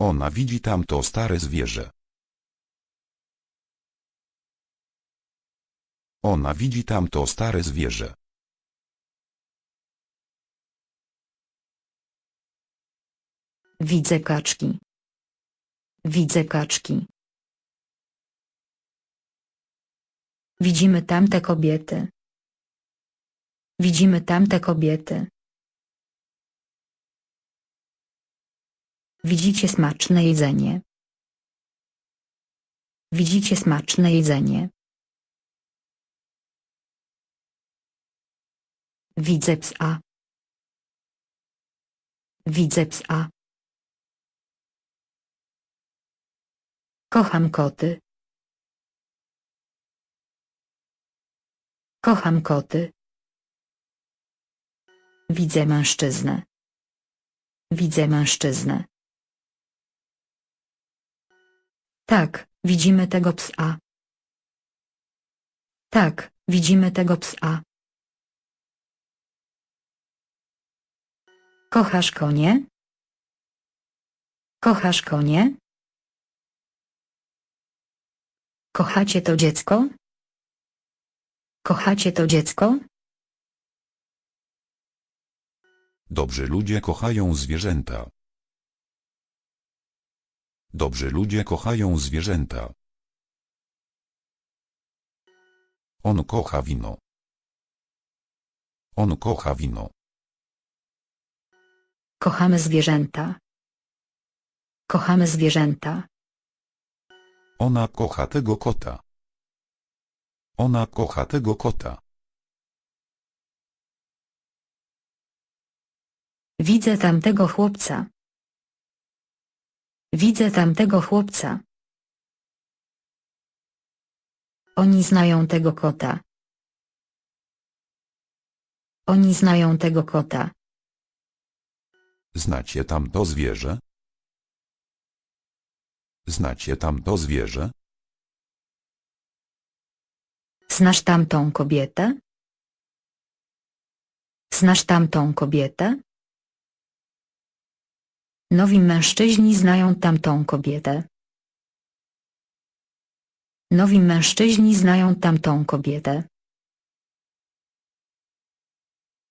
Ona widzi tamto stare zwierzę. Ona widzi tamto stare zwierzę. Widzę kaczki. Widzę kaczki. Widzimy tamte kobiety. Widzimy tamte kobiety. Widzicie smaczne jedzenie. Widzicie smaczne jedzenie. Widzę psa. Widzę psa. Kocham koty. Kocham koty. Widzę mężczyznę. Widzę mężczyznę. Tak, widzimy tego psa. Tak, widzimy tego psa. Kochasz konie? Kochasz konie? Kochacie to dziecko? Kochacie to dziecko? Dobrzy ludzie kochają zwierzęta. Dobrzy ludzie kochają zwierzęta. On kocha wino. On kocha wino. Kochamy zwierzęta. Kochamy zwierzęta. Ona kocha tego kota. Ona kocha tego kota. Widzę tamtego chłopca. Widzę tamtego chłopca. Oni znają tego kota. Oni znają tego kota. Znacie tamto zwierzę? Znacie tamto zwierzę? Znasz tamtą kobietę? Znasz tamtą kobietę? Nowi mężczyźni znają tamtą kobietę. Nowi mężczyźni znają tamtą kobietę.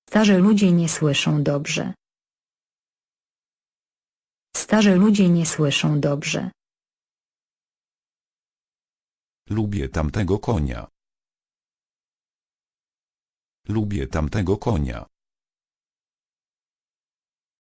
Starzy ludzie nie słyszą dobrze. Starzy ludzie nie słyszą dobrze. Lubię tamtego konia. Lubię tamtego konia.